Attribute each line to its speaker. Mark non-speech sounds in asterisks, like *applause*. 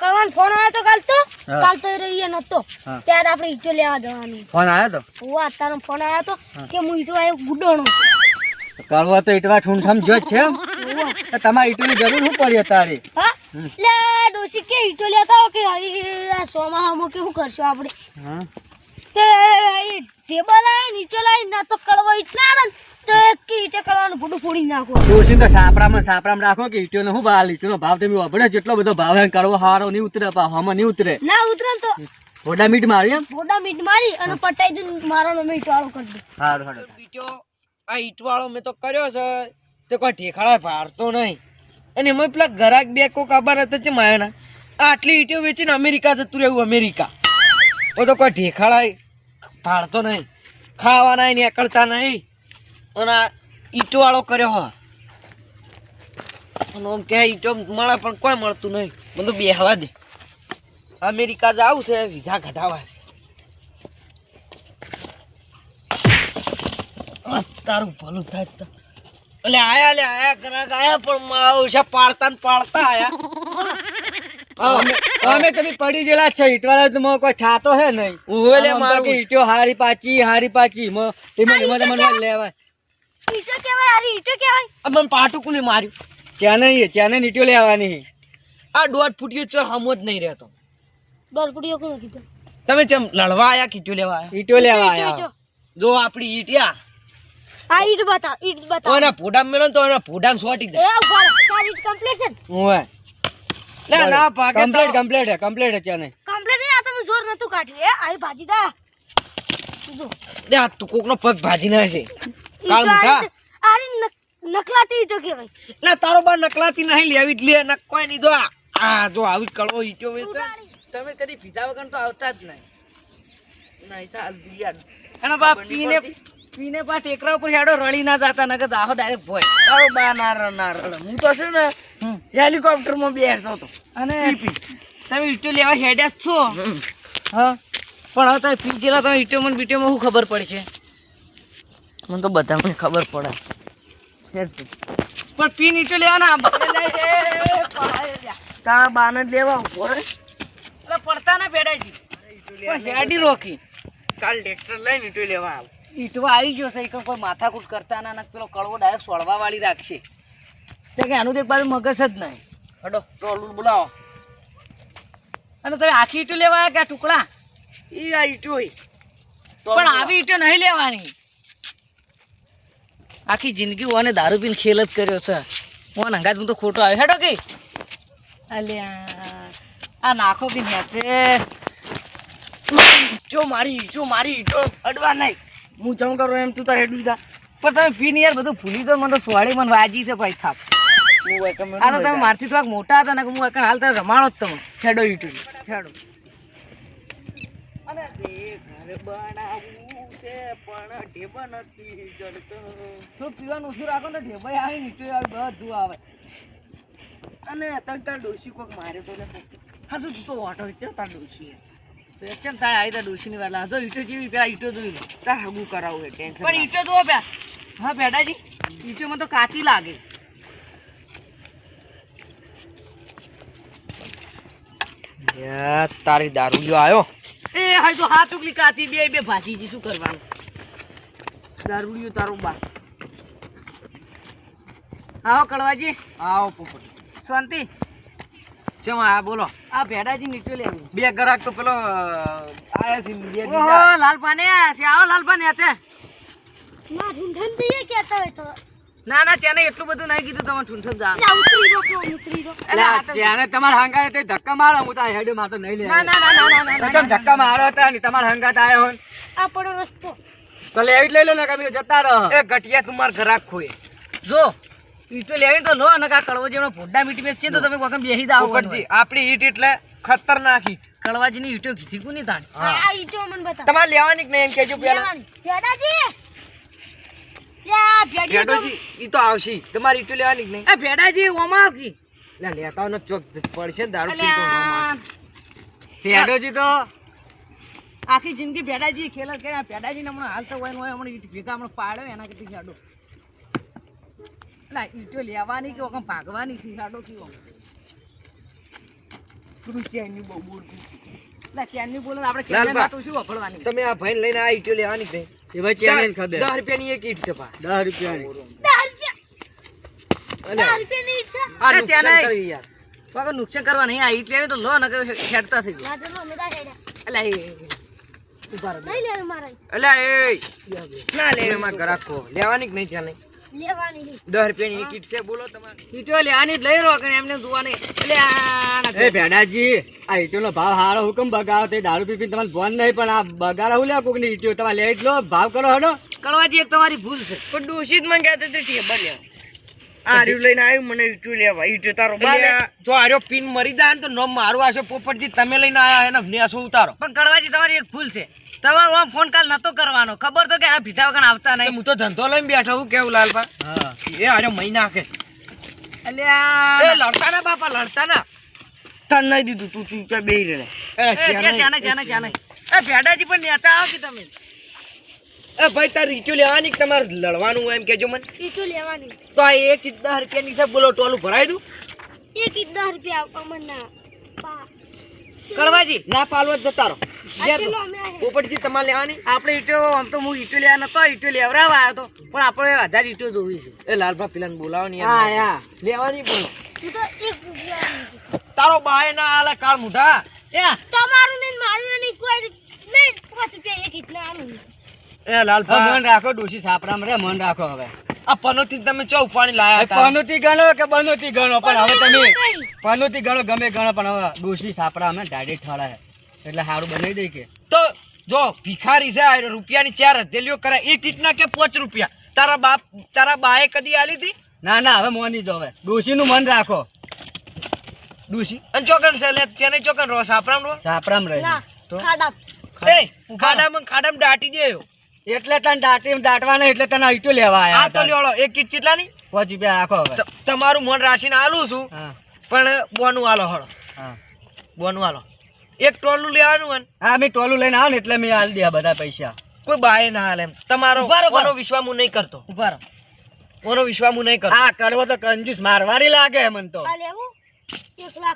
Speaker 1: કળવાન phone આવ્યો તો કાલ તો? કાલ તો રહીએ નતો. ત્યારે આપણે ઈટો લેવા જવાનું.
Speaker 2: ફોન આવ્યો તો?
Speaker 1: હું તારો ફોન આવ્યો તો કે હું ઈટો આવ્યો ગુડોણો.
Speaker 2: કરવા તો ઈટવા ઠૂંઠમ જો છે તમારે ઈટોની જરૂર હું પડી તારે
Speaker 1: લે ડોસી કે ઈટો લેતા હો કે સોમા સોમાહામાં કે શું કરશું આપણે?
Speaker 2: હા.
Speaker 1: તે ટેબલ આવે ને ઈટો લાવી ના તો કળવા ઈટ ના ને તો એક કે ઈટે કળવાનું ગુડું ફોડી નાખો.
Speaker 2: ડોશીને તો સાપરામાં સાપરામાં રાખો કે ઈટોનો શું ભાવ ઈટોનો ભાવ તમે વાપરે જેટલો બધો ભાવ હે કડવો હારો નહીં ઉતરે પાછો આમાં નહીં ઉતરે.
Speaker 1: ના ઉતરે તો
Speaker 2: થોડા મીટ મારી એમ?
Speaker 1: ફોટા મીટ મારી અને પટાઈ મારો ઈટો કરી દે.
Speaker 2: હારું હારું.
Speaker 3: બીજો આ ઈંટવાળો મેં તો કર્યો છે તે કોઈ ઠેકાળા ભારતો નહીં. અને એમાં પેલા ગરાક બે કોક આબાર હતા છે માયાના. આટલી ઈંટો વેચીને અમેરિકા જતું રહેવું અમેરિકા. ઓ તો કોઈ ઠેકાળા ભારતો નહીં. ખાવાના નીકળતા નહીં. અને આ ઈંટવાળો કર્યો હા. અને આમ કે ઈંટો મળે પણ કોઈ મળતું નહીં. મને તો બેહવા દે. અમેરિકા જવું છે વિઝા ઘટાવા છે. તારું ભલું થાય એટલે આયા લે આયા ગ્રાહક આયા પણ છે પાડતા ને પાડતા આયા. *laughs*
Speaker 2: અમે તમે પડી ગયેલા છે ઈટવાળા તો મોં કોઈ થાતો હે નહીં.
Speaker 3: ઓવે લે
Speaker 2: આમ તો
Speaker 3: મારું.
Speaker 2: કે ઈટો હારી પાચી હારી પાચી મો એમાં એમાં તમને લેવાય.
Speaker 1: ઈટો કેવાય હારી ઈટો કેવાય.
Speaker 3: આ પાટુકુલી માર્યું.
Speaker 2: ચેને ચાને ઈટો લેવાની
Speaker 3: આ દોઢ ફૂટ્યો છે હમો જ નહીં રહેતો.
Speaker 1: દોરપુડીઓ કોણ કીધો?
Speaker 3: તમે જેમ લડવા આયા કીટો લેવા આયા?
Speaker 2: ઈટો લેવા આયા.
Speaker 3: જો આપડી ઈટિયા
Speaker 1: આ ઈટ બતા ઈટ
Speaker 3: તો
Speaker 1: ઓના
Speaker 3: એના મેલો તો ઓના ફોટા સોટી દે.
Speaker 1: એ ઊભા. ઈટ કમ્પ્લીટ છે
Speaker 2: ઓય
Speaker 3: લે ના પાકે
Speaker 2: કમ્પ્લીટ કમ્પ્લીટ હે કમ્પ્લીટ હે ચાને.
Speaker 1: કમ્પ્લીટ નહીં આ તમે જોર નતું કાઢ્યું. એ આવી ભાજી દા. જો.
Speaker 3: લે આ તું કોકનો પગ ભાજી ના છે કાળ મુઠા
Speaker 1: આરી- આરી નકલાતી ઈટો કહેવાય.
Speaker 3: ના તારો બા નકલાતી નહીં લેવી લે ન કોઈ નહીં જો આ. આ જો આવી કળો ઈટો વેચે. તમે કદી પીધા વગર તો આવતા જ નહીં. નહીં સાલ દિયા અને બા પીને પીને પા ટેકરા ઉપર હેડો રળી ના જાતા નકર દાહો ડાયરેક્ટ ભોય. તારો બા ના ર ના રળ હું તો છે ને હેલિકોપ્ટરમાં બેસતો હતો. અને તમે ઈટો લેવા હેડ્યા જ છો? હા. પણ હવે તમે પી ગયેલા તમે ઈટો મને બીટો શું ખબર પડશે? મને તો બધા મને ખબર પડે. પણ પીન ઈટો લેવાના તારા બાને લેવા ઊભો એટલે પડતા ના પેડાજી હેડી રોકી. કાલ ટ્રેક્ટર લઈને ઈટો લેવા આવ. ઈટો આવી ગયો છે કોઈ માથાકૂટ કરતા ના પેલો કડવો ડાયરેક્ટ સોળવા વાળી રાખશે. તો કે આનું તો એક બાજુ મગજ જ નહીં. હડો ટોલું બોલાવો. અને તમે આખી ઈટું લેવા કે ટુકડા? એ આ ઈટો પણ આવી ઈટો નહીં લેવાની. આખી જિંદગી ઓને દારૂ પીને ખેલ જ કર્યો છે. ઓન હું તો ખોટો આવ્યો. હેડો કે. અલ્યા આ નાખો બી નેચે જો મારી જો મારી ઈટો અડવા નહીં. હું જમ કરું એમ તું તાર હેડું જા. પણ તમે પીને યાર બધું ભૂલી દો મને તો સોળી મને વાજી છે ભાઈ થાપ. આ તો તમે મારથી થોડાક મોટા હતા ને કે હું હાલ તારે રમાણો જ તમે. ખેડો યુટ્યુબ ખેડો. અને તાર ડોશી કોક માર્યો તો ને હા શું તું તો વાટો છે તાર ડોશી તો એક છે ને તારે આવી તાર ડોશીની વાલા જો ઈટો જેવી પેલા ઈટો જોઈ લો. તાર હગું કરાવું ટેન્શન પણ ઈટો જોવો પે હા બેડાજી ઈટો માં તો કાચી લાગે. તારી દારૂ જો આવ્યો એ હાય તો હાથ ઉકલી કાચી બે બે ભાજી શું કરવાનું? દારૂડિયો તારો બા. આવો કડવાજી. આવો પોપટ. શાંતિ. ચમ આ બોલો. આ ભેડાજી નીચે લેવું બે ગ્રાહક તો પેલો આયા છે બે ઓહો લાલપાને આયા છે આવો લાલપાને આ છે.
Speaker 1: ના ઢૂંઢન દઈએ કેતો હોય તો.
Speaker 3: ના ના તેને એટલું બધું નહીં કીધું તમે ઠુંઠમ જા
Speaker 1: લા, ઉતરી રો કે ઉતરી રો
Speaker 3: એટલે આ તો-
Speaker 2: ચાને તમારા હંગાએ તે ધક્કા મારો હું તો હેડમાં તો નહીં લે.
Speaker 3: ના ના ના ના ના, ના
Speaker 2: તમે ધક્કા મારો હતા ને તમારા હંગાત આયો હોય
Speaker 1: આપણો રસ્તો.
Speaker 2: તો લેવી જ લઈ લો ને કમી જતા રહો.
Speaker 3: એ ગટિયા તુમાર ગ્રાહક ખોએ જો ઈટો લેવી તો લો અને કા કડવો જેનો ફોડા મીટી બેચે તો તમે કોકમ બેહી દાવ ગટજી આપણી ઈટ એટલે ખતરનાક ઈટ. કડવાજીની ઈટો કીધી કોની તાણ?
Speaker 1: આ ઈટો મને બતા
Speaker 3: તમારે લેવાની કે નહીં એમ કેજો
Speaker 1: લેવાની. ભેડાજી લે આ ભેડિયો તો-
Speaker 3: ભેડોજી ઈ તો આવશે. તમારે ઈટો લેવાની કે નહીં? એ ભેડાજી ઓમાં લે લેતા નો ચોક પડશે દારૂ તો? આખી જિંદગી ભેડાજી ખેલ કે આ ભેડાજી હમણાં હાલતો હોય ને હોય હમણાં ઈટ ભેગા હમણાં પાડ્યો એના કરતી હેડો એટલે ઈટો લેવાની કે ઓકમ ભાગવાની છે પેલું ચેનની બહુ બોલ
Speaker 4: લા, ક્યારની બોલે આપણે. વાતો શું વાપરવાની?
Speaker 3: તમે આ ભાઈ લઈને આ ઈટો લેવાની નહીં.
Speaker 2: એ ભાઈ ચેલેન્જ ખબર.
Speaker 3: દસ રૂપિયાની એક ઈંટ છે પા.
Speaker 2: દસ રૂપિયાની.
Speaker 4: દસ રૂપિયા,
Speaker 3: અને
Speaker 4: દસ રૂપિયાની ઈંટ છે? અરે,
Speaker 3: નુકસાન કરી યાર.
Speaker 4: નુકસાન કરવા નહીં આ ઈટ લેવી તો લો નકર ખેડતા થઈ જાય. અલ્યા એ ઊભા રહો.
Speaker 3: અલ્યા એ ના લે એમાં ગ્રાહકો લેવાની કે નહીં ચાલે દસ રૂપિયાની એક છે બોલો તમારે.
Speaker 4: ઈંટો લેવાની જ લઈ રહ્યો કે એમને જોવાની. એટલે
Speaker 2: એ ભેડાજી આ ઈંટોનો ભાવ હારો હુકમ બગાડો? તે દારૂ પી પીને તમારે નહીં પણ આ બગાડો હું લે કોકની ઈંટીઓ? તમે લઈ જ લો ભાવ કરો હડો.
Speaker 4: કડવાજી એક તમારી ભૂલ છે.
Speaker 3: પણ દૂષિતમાં ગયા તો ટેબલ લેવા આ રહ્યું લઈને આવ્યું મને ઈટું લેવા ઈટું તારો જો આર્યો પિન મરી જાય તો નો મારું આશો પોપટજી તમે લઈને આયા એને નેસો ઉતારો.
Speaker 4: પણ કડવાજી તમારી એક ભૂલ છે. તમારો આમ ફોન કાલ નતો કરવાનો. ખબર તો કે આ ભીધા વગર આવતા નહીં.
Speaker 3: હું તો ધંધો લઈને બેઠો હું કેવું લાલભા?
Speaker 2: હા.
Speaker 3: એ આર્યો મહિના કે
Speaker 4: અલ્યા.
Speaker 3: એ લડતા ના બાપા લડતા ના તન નહીં દીધું તું ચૂપ બેહી રહે
Speaker 4: ચાને ચાને ચાને એ ભેડાજી પણ નેતા આવો કે તમે?
Speaker 3: એ ભાઈ તાર ઈટું લેવાની કે તમારે લડવાનું એમ કેજો મને.
Speaker 1: ઈટું લેવાની.
Speaker 3: તો આ એક ઈટ દસ રૂપિયાની છે બોલો ટોલું ભરાઈ દઉં?
Speaker 1: એક ઈટ દસ રૂપિયા અમરના. પા
Speaker 4: કડવાજી
Speaker 3: ના પાલવો જતા રહો. પોપટજી તમારે લેવાની.
Speaker 4: આપણે ઈટો આમ તો હું ઈટો લેવા નતો ઈટો લેવરાવા આવ્યો તો. પણ આપણે હજાર ઈટો જોવી છે.
Speaker 3: એ લાલભા પેલા બોલાવો ને
Speaker 4: હા
Speaker 3: લેવાની
Speaker 1: હું રૂપિયાની છે.
Speaker 3: તારો બાય ના આલે કાળ મુઢા.
Speaker 1: તમારું નહીં મારું નહીં કોઈ નહીં. પાંચ રૂપિયા એક ઈટને આનું
Speaker 3: એ લાલભા
Speaker 2: મન રાખો ડોશી સાપરામ રે મન રાખો હવે.
Speaker 3: આ પનોતી તમે ચૌ પાણી લાયા હતા?
Speaker 2: પનોતી ગણો કે બનોતી ગણો? પણ હવે તમે પનોતી ગણો ગમે ગણો પણ હવે ડોશી સાપડા અમે ડાયરેક્ટ ઠળાય એટલે સારું બનાવી દઈ કે.
Speaker 3: તો જો ભિખારી છે આ રૂપિયાની ચાર હથેલીઓ કરે એ કીટના કે પાંચ રૂપિયા? તારા બાપ તારા બાએ કદી આલી હતી?
Speaker 2: ના ના હવે મોની જો હવે ડોશીનું મન રાખો.
Speaker 3: ડૂસી અને ચોકન છે લે ચેને ચોકન રો સાપરામ રો
Speaker 2: સાપરામ રહે.
Speaker 1: ના
Speaker 3: તો?
Speaker 1: ખાડા
Speaker 3: એ ખાડામાં ખાડામાં દાટી દેયો
Speaker 2: એટલે તને દાટી દાટવાના એટલે તને આટલું લેવા
Speaker 3: આ તો લ્યોળો એક ઈટ કેટલાની
Speaker 2: પાંચ રૂપિયા રાખો હવે.
Speaker 3: તમારું મન રાશીને આલું છું પણ બોનું આલો હળો.
Speaker 2: હા.
Speaker 3: બોનું આલો. એક ટોલું લેવાનું હોય ને.
Speaker 2: હા મેં ટોલું લઈને આવો ને એટલે મેં આલી દે બધા પૈસા.
Speaker 3: કોઈ બાય ના હાલે તમારો. ઓનો વિશ્વાસ હું નહીં કરતો.
Speaker 4: ઉભારો
Speaker 3: ઓનો વિશ્વાસ હું નહીં કરતો.
Speaker 2: આ કરવો તો કંજૂસ મારવાડી લાગે મને તો.
Speaker 1: આ લેવું? એક લાખ